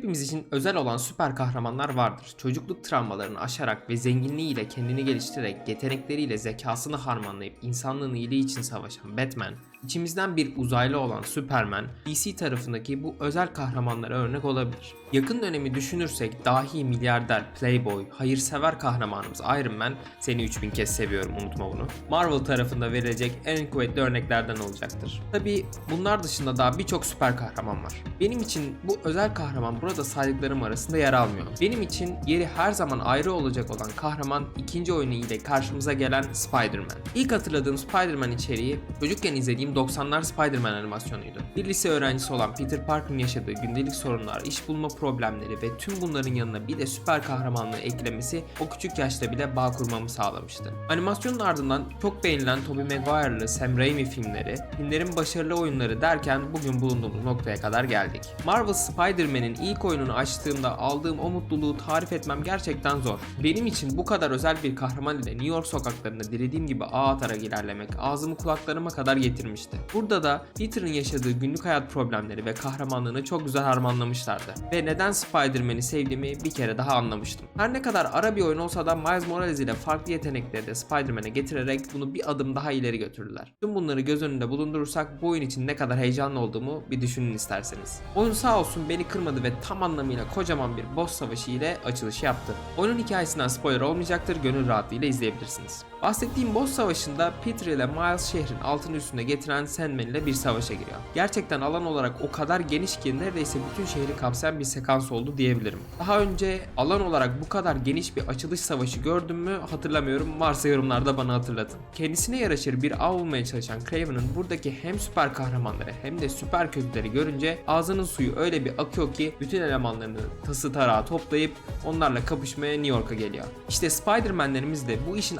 Hepimiz için özel olan süper kahramanlar vardır. Çocukluk travmalarını aşarak ve zenginliğiyle kendini geliştirerek yetenekleriyle zekasını harmanlayıp insanlığın iyiliği için savaşan Batman, içimizden bir uzaylı olan Superman, DC tarafındaki bu özel kahramanlara örnek olabilir. Yakın dönemi düşünürsek dahi milyarder, playboy, hayırsever kahramanımız Iron Man, seni 3000 kez seviyorum unutma bunu. Marvel tarafında verilecek en kuvvetli örneklerden olacaktır. Tabi bunlar dışında daha birçok süper kahraman var. Benim için bu özel kahraman burada saydıklarım arasında yer almıyor. Benim için yeri her zaman ayrı olacak olan kahraman ikinci oyunu ile karşımıza gelen Spider-Man. İlk hatırladığım Spider-Man içeriği çocukken izlediğim 90'lar Spider-Man animasyonuydu. Bir lise öğrencisi olan Peter Parker'ın yaşadığı gündelik sorunlar, iş bulma problemleri ve tüm bunların yanına bir de süper kahramanlığı eklemesi o küçük yaşta bile bağ kurmamı sağlamıştı. Animasyonun ardından çok beğenilen Tobey Maguire'lı Sam Raimi filmleri, filmlerin başarılı oyunları derken bugün bulunduğumuz noktaya kadar geldik. Marvel Spider-Man'in ilk oyununu açtığımda aldığım o mutluluğu tarif etmem gerçekten zor. Benim için bu kadar özel bir kahraman ile New York sokaklarında dilediğim gibi ağ atarak ilerlemek ağzımı kulaklarıma kadar getirmişti. Burada da Peter'ın yaşadığı günlük hayat problemleri ve kahramanlığını çok güzel harmanlamışlardı. Ve neden Spider-Man'i sevdiğimi bir kere daha anlamıştım. Her ne kadar ara bir oyun olsa da Miles Morales ile farklı yetenekleri de Spider-Man'e getirerek bunu bir adım daha ileri götürdüler. Tüm bunları göz önünde bulundurursak bu oyun için ne kadar heyecanlı olduğumu bir düşünün isterseniz. Oyun sağ olsun beni kırmadı ve tam anlamıyla kocaman bir boss savaşı ile açılış yaptı. Oyunun hikayesinden spoiler olmayacaktır, gönül rahatlığıyla izleyebilirsiniz. Bahsettiğim boss savaşında Peter ile Miles şehrin altını üstüne getiren Sandman ile bir savaşa giriyor. Gerçekten alan olarak o kadar geniş ki neredeyse bütün şehri kapsayan bir sekans oldu diyebilirim. Daha önce alan olarak bu kadar geniş bir açılış savaşı gördüm mü hatırlamıyorum. Varsa yorumlarda bana hatırlatın. Kendisine yaraşır bir av bulmaya çalışan Craven'ın buradaki hem süper kahramanları hem de süper kötüleri görünce ağzının suyu öyle bir akıyor ki bütün elemanlarını tası tarağı toplayıp onlarla kapışmaya New York'a geliyor. İşte Spider-Man'lerimiz de bu işin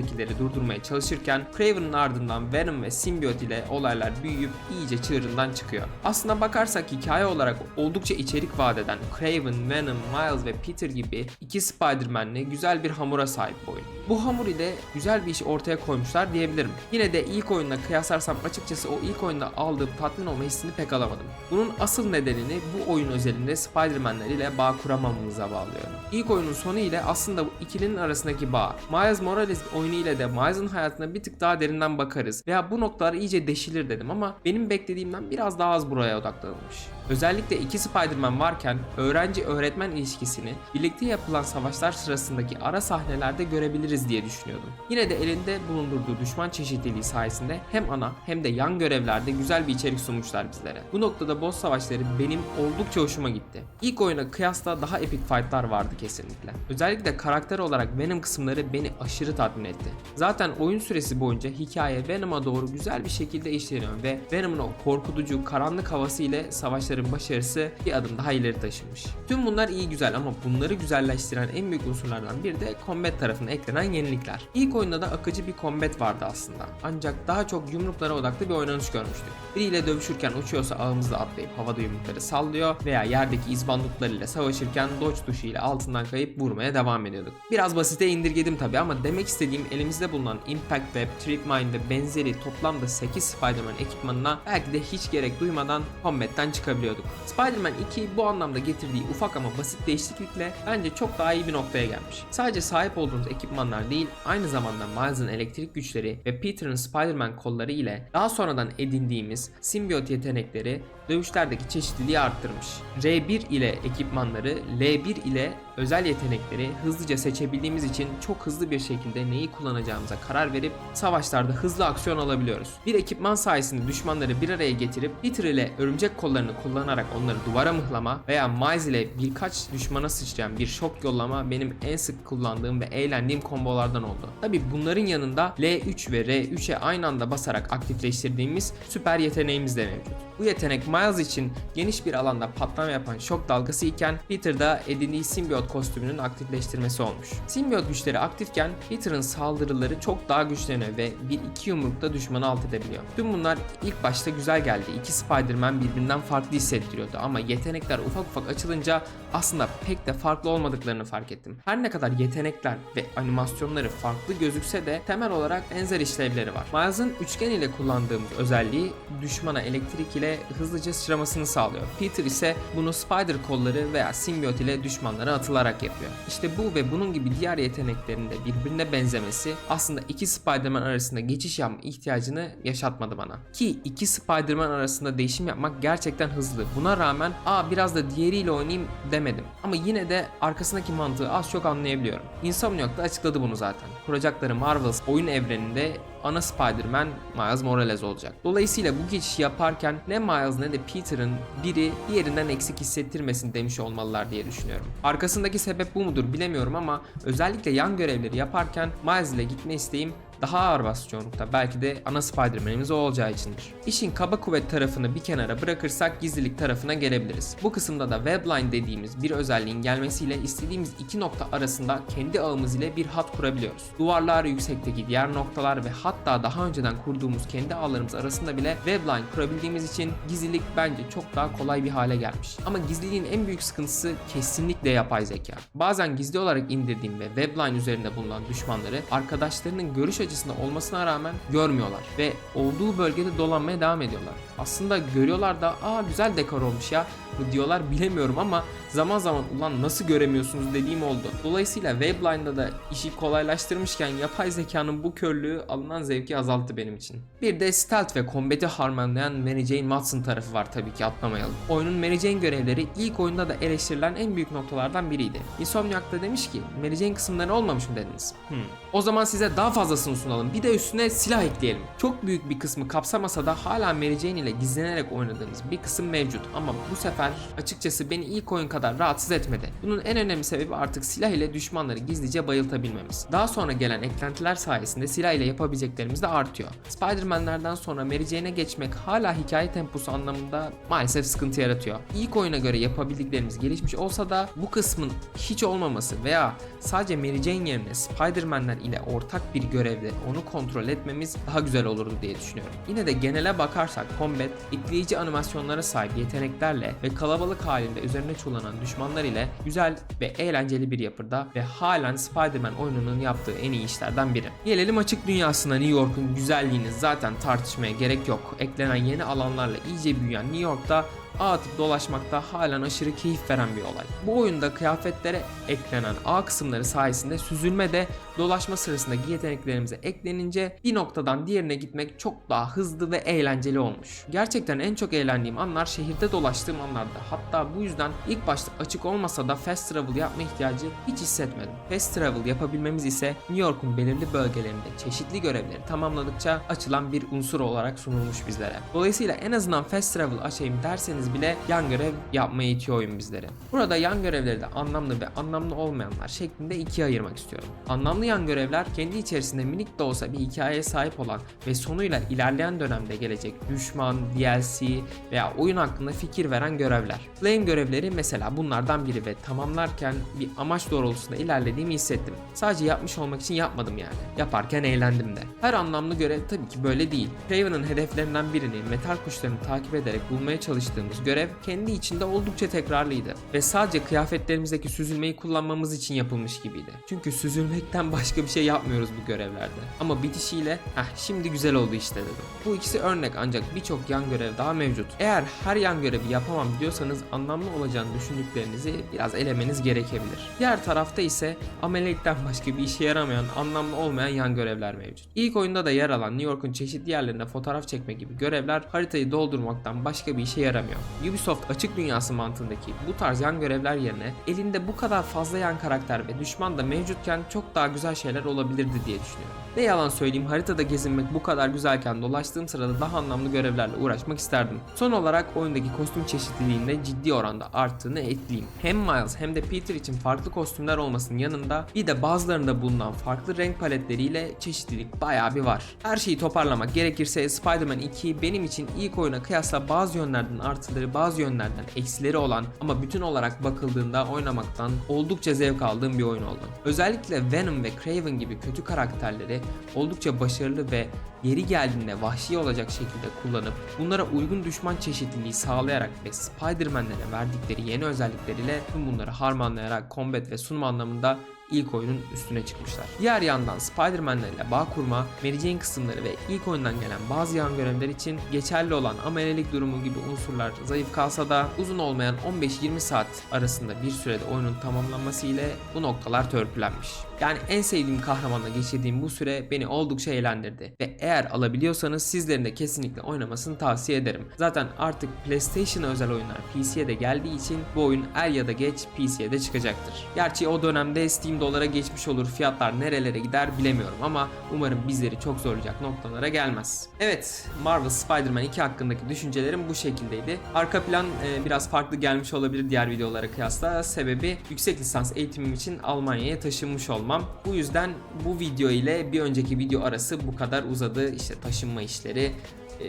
arkasındakileri durdurmaya çalışırken Craven'ın ardından Venom ve Symbiote ile olaylar büyüyüp iyice çığırından çıkıyor. Aslına bakarsak hikaye olarak oldukça içerik vaat eden Craven, Venom, Miles ve Peter gibi iki Spider-Man'le güzel bir hamura sahip bu oyun. Bu hamur ile güzel bir iş ortaya koymuşlar diyebilirim. Yine de ilk oyunla kıyaslarsam açıkçası o ilk oyunda aldığım tatmin olma hissini pek alamadım. Bunun asıl nedenini bu oyun özelinde Spider-Man'ler ile bağ kuramamamıza bağlıyorum. İlk oyunun sonu ile aslında bu ikilinin arasındaki bağ. Miles Morales oyunu ile de Miles'ın hayatına bir tık daha derinden bakarız veya bu noktalar iyice deşilir dedim ama benim beklediğimden biraz daha az buraya odaklanılmış. Özellikle iki Spider-Man varken öğrenci-öğretmen ilişkisini birlikte yapılan savaşlar sırasındaki ara sahnelerde görebiliriz diye düşünüyordum. Yine de elinde bulundurduğu düşman çeşitliliği sayesinde hem ana hem de yan görevlerde güzel bir içerik sunmuşlar bizlere. Bu noktada boss savaşları benim oldukça hoşuma gitti. İlk oyuna kıyasla daha epik fightlar vardı kesinlikle. Özellikle karakter olarak Venom kısımları beni aşırı tatmin etti. Zaten oyun süresi boyunca hikaye Venom'a doğru güzel bir şekilde işleniyor ve Venom'un o korkutucu, karanlık havası ile savaşların başarısı bir adım daha ileri taşınmış. Tüm bunlar iyi güzel ama bunları güzelleştiren en büyük unsurlardan biri de combat tarafına eklenen yenilikler. İlk oyunda da akıcı bir combat vardı aslında. Ancak daha çok yumruklara odaklı bir oynanış görmüştük. Biriyle dövüşürken uçuyorsa ağımızla atlayıp havada yumrukları sallıyor veya yerdeki izbandutlarıyla savaşırken dodge tuşu ile altından kayıp vurmaya devam ediyorduk. Biraz basite indirgedim tabi ama demek istediğim elimizde bulunan Impact Web, Tripmine ve benzeri toplamda 8 Spider-Man ekipmanına belki de hiç gerek duymadan combat'ten çıkabiliyorduk. Spider-Man 2 bu anlamda getirdiği ufak ama basit değişiklikle bence çok daha iyi bir noktaya gelmiş. Sadece sahip olduğumuz ekipmanlar değil, aynı zamanda Miles'ın elektrik güçleri ve Peter'ın Spider-Man kolları ile daha sonradan edindiğimiz simbiyot yetenekleri dövüşlerdeki çeşitliliği arttırmış. R1 ile ekipmanları, L1 ile özel yetenekleri hızlıca seçebildiğimiz için çok hızlı bir şekilde neyi kullanacağımıza karar verip savaşlarda hızlı aksiyon alabiliyoruz. Bir ekipman sayesinde düşmanları bir araya getirip Peter ile örümcek kollarını kullanarak onları duvara mıhlama veya Miles ile birkaç düşmana sıçrayan bir şok yollama benim en sık kullandığım ve eğlendiğim kombolardan oldu. Tabi bunların yanında L3 ve R3'e aynı anda basarak aktifleştirdiğimiz süper yeteneğimiz de mevcut. Bu yetenek Miles için geniş bir alanda patlama yapan şok dalgası iken Peter'da edindiği simbiyot kostümünün aktifleştirmesi olmuş. Simbiyot güçleri aktifken Peter'ın saldırıları çok daha güçleniyor ve bir iki yumrukta düşmanı alt edebiliyor. Tüm bunlar ilk başta güzel geldi. İki Spider-Man birbirinden farklı hissettiriyordu ama yetenekler ufak ufak açılınca aslında pek de farklı olmadıklarını fark ettim. Her ne kadar yetenekler ve animasyonları farklı gözükse de temel olarak benzer işlevleri var. Miles'ın üçgen ile kullandığımız özelliği düşmana elektrik ile hızlıca sıçramasını sağlıyor. Peter ise bunu spider kolları veya simbiyot ile düşmanlara atılarak yapıyor. İşte bu ve bunun gibi diğer yeteneklerin de birbirine benzemesi aslında iki Spider-Man arasında geçiş yapma ihtiyacını yaşatmadı bana. Ki iki Spider-Man arasında değişim yapmak gerçekten hızlı. Buna rağmen aa biraz da diğeriyle oynayayım demedim. Ama yine de arkasındaki mantığı az çok anlayabiliyorum. Insomniac da açıkladı bunu zaten. Kuracakları Marvels oyun evreninde ana Spider-Man Miles Morales olacak. Dolayısıyla bu geçişi yaparken ne Miles ne de Peter'ın biri diğerinden eksik hissettirmesin demiş olmalılar diye düşünüyorum. Arkasındaki sebep bu mudur bilemiyorum ama özellikle yan görevleri yaparken Miles ile gitme isteğim daha ağır bas çoğunlukta. Belki de ana Spider-Man'imiz o olacağı içindir. İşin kaba kuvvet tarafını bir kenara bırakırsak gizlilik tarafına gelebiliriz. Bu kısımda da webline dediğimiz bir özelliğin gelmesiyle istediğimiz iki nokta arasında kendi ağımız ile bir hat kurabiliyoruz. Duvarlar, yüksekteki diğer noktalar ve hatta daha önceden kurduğumuz kendi ağlarımız arasında bile webline kurabildiğimiz için gizlilik bence çok daha kolay bir hale gelmiş. Ama gizliliğin en büyük sıkıntısı kesinlikle yapay zeka. Bazen gizli olarak indirdiğim ve webline üzerinde bulunan düşmanları arkadaşlarının görüş açısında olmasına rağmen görmüyorlar ve olduğu bölgede dolanmaya devam ediyorlar. Aslında görüyorlar da aa güzel dekor olmuş ya mı diyorlar bilemiyorum ama zaman zaman ulan nasıl göremiyorsunuz dediğim oldu. Dolayısıyla Webline'da da işi kolaylaştırmışken yapay zekanın bu körlüğü alınan zevki azalttı benim için. Bir de stealth ve combat'i harmanlayan Mary Jane Watson tarafı var tabii ki atlamayalım. Oyunun Mary Jane görevleri ilk oyunda da eleştirilen en büyük noktalardan biriydi. Insomniac da demiş ki Mary Jane kısımları olmamış mı dediniz? Hmm. O zaman size daha fazlasını sunalım. Bir de üstüne silah ekleyelim. Çok büyük bir kısmı kapsamasa da hala Mary Jane ile gizlenerek oynadığımız bir kısım mevcut ama bu sefer açıkçası beni ilk oyun kadar rahatsız etmedi. Bunun en önemli sebebi artık silah ile düşmanları gizlice bayıltabilmemiz. Daha sonra gelen eklentiler sayesinde silah ile yapabileceklerimiz de artıyor. Spider-Man'lerden sonra Mary Jane'e geçmek hala hikaye temposu anlamında maalesef sıkıntı yaratıyor. İlk oyuna göre yapabildiklerimiz gelişmiş olsa da bu kısmın hiç olmaması veya sadece Mary Jane yerine Spider-Man'ler ile ortak bir görevde onu kontrol etmemiz daha güzel olurdu diye düşünüyorum. Yine de genele bakarsak combat, etkileyici animasyonlara sahip yeteneklerle ve kalabalık halinde üzerine çulanan düşmanlar ile güzel ve eğlenceli bir yapıda ve halen Spider-Man oyununun yaptığı en iyi işlerden biri. Gelelim açık dünyasına New York'un güzelliğini zaten tartışmaya gerek yok. Eklenen yeni alanlarla iyice büyüyen New York'ta ağ atıp dolaşmakta halen aşırı keyif veren bir olay. Bu oyunda kıyafetlere eklenen ağ kısımları sayesinde süzülme de dolaşma sırasındaki yeteneklerimize eklenince bir noktadan diğerine gitmek çok daha hızlı ve eğlenceli olmuş. Gerçekten en çok eğlendiğim anlar şehirde dolaştığım anlarda. Hatta bu yüzden ilk başta açık olmasa da fast travel yapma ihtiyacı hiç hissetmedim. Fast travel yapabilmemiz ise New York'un belirli bölgelerinde çeşitli görevleri tamamladıkça açılan bir unsur olarak sunulmuş bizlere. Dolayısıyla en azından fast travel açayım derseniz bile yan görev yapmaya itiyor oyun bizleri. Burada yan görevleri de anlamlı ve anlamlı olmayanlar şeklinde ikiye ayırmak istiyorum. Anlamlı yan görevler kendi içerisinde minik de olsa bir hikayeye sahip olan ve sonuyla ilerleyen dönemde gelecek düşman, DLC veya oyun hakkında fikir veren görevler. Flame görevleri mesela bunlardan biri ve tamamlarken bir amaç doğrultusunda ilerlediğimi hissettim. Sadece yapmış olmak için yapmadım yani. Yaparken eğlendim de. Her anlamlı görev tabii ki böyle değil. Craven'ın hedeflerinden birini metal kuşlarını takip ederek bulmaya çalıştığımız görev kendi içinde oldukça tekrarlıydı. Ve sadece kıyafetlerimizdeki süzülmeyi kullanmamız için yapılmış gibiydi. Çünkü süzülmekten başka bir şey yapmıyoruz bu görevlerde. Ama bitişiyle heh şimdi güzel oldu işte dedim. Bu ikisi örnek ancak birçok yan görev daha mevcut. Eğer her yan görevi yapamam diyorsanız anlamlı olacağını düşündüklerinizi biraz elemeniz gerekebilir. Diğer tarafta ise amelilikten başka bir işe yaramayan, anlamlı olmayan yan görevler mevcut. İlk oyunda da yer alan New York'un çeşitli yerlerinde fotoğraf çekme gibi görevler haritayı doldurmaktan başka bir işe yaramıyor. Ubisoft açık dünyası mantığındaki bu tarz yan görevler yerine elinde bu kadar fazla yan karakter ve düşman da mevcutken çok daha güzel şeyler olabilirdi diye düşünüyorum. Ne yalan söyleyeyim haritada gezinmek bu kadar güzelken dolaştığım sırada daha anlamlı görevlerle uğraşmak isterdim. Son olarak oyundaki kostüm çeşitliliğinde ciddi oranda arttığını ekleyeyim. Hem Miles hem de Peter için farklı kostümler olmasının yanında bir de bazılarında bulunan farklı renk paletleriyle çeşitlilik bayağı bir var. Her şeyi toparlamak gerekirse Spider-Man 2 benim için ilk oyuna kıyasla bazı yönlerden artıları bazı yönlerden eksileri olan ama bütün olarak bakıldığında oynamaktan oldukça zevk aldığım bir oyun oldu. Özellikle Venom ve Craven gibi kötü karakterleri oldukça başarılı ve yeri geldiğinde vahşi olacak şekilde kullanıp bunlara uygun düşman çeşitliliği sağlayarak ve Spider-Man'lere verdikleri yeni özellikleriyle tüm bunları harmanlayarak combat ve sunum anlamında ilk oyunun üstüne çıkmışlar. Diğer yandan Spider-Man'lerle bağ kurma, Mary Jane kısımları ve ilk oyundan gelen bazı yan görevler için geçerli olan amelelik durumu gibi unsurlar zayıf kalsa da uzun olmayan 15-20 saat arasında bir sürede oyunun tamamlanması ile bu noktalar törpülenmiş. Yani en sevdiğim kahramanla geçirdiğim bu süre beni oldukça eğlendirdi ve eğer alabiliyorsanız sizlerin de kesinlikle oynamasını tavsiye ederim. Zaten artık PlayStation'a özel oyunlar PC'ye de geldiği için bu oyun er ya da geç PC'ye de çıkacaktır. Gerçi o dönemde Steam dolara geçmiş olur fiyatlar nerelere gider bilemiyorum ama umarım bizleri çok zorlayacak noktalara gelmez. Evet Marvel Spider-Man 2 hakkındaki düşüncelerim bu şekildeydi. Arka plan e, biraz farklı gelmiş olabilir diğer videolara kıyasla. Sebebi yüksek lisans eğitimim için Almanya'ya taşınmış olmam. Bu yüzden bu video ile bir önceki video arası bu kadar uzadı. İşte taşınma işleri, e,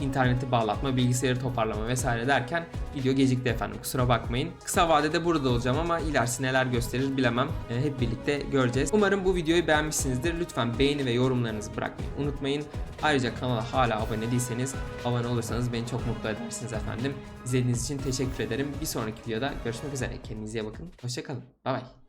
interneti bağlatma, bilgisayarı toparlama vesaire derken video gecikti efendim kusura bakmayın. Kısa vadede burada olacağım ama ilerisi neler gösterir bilemem. E, hep birlikte göreceğiz. Umarım bu videoyu beğenmişsinizdir. Lütfen beğeni ve yorumlarınızı bırakmayı unutmayın. Ayrıca kanala hala abone değilseniz abone olursanız beni çok mutlu edersiniz efendim. İzlediğiniz için teşekkür ederim. Bir sonraki videoda görüşmek üzere. Kendinize iyi bakın. Hoşçakalın. Bay bay.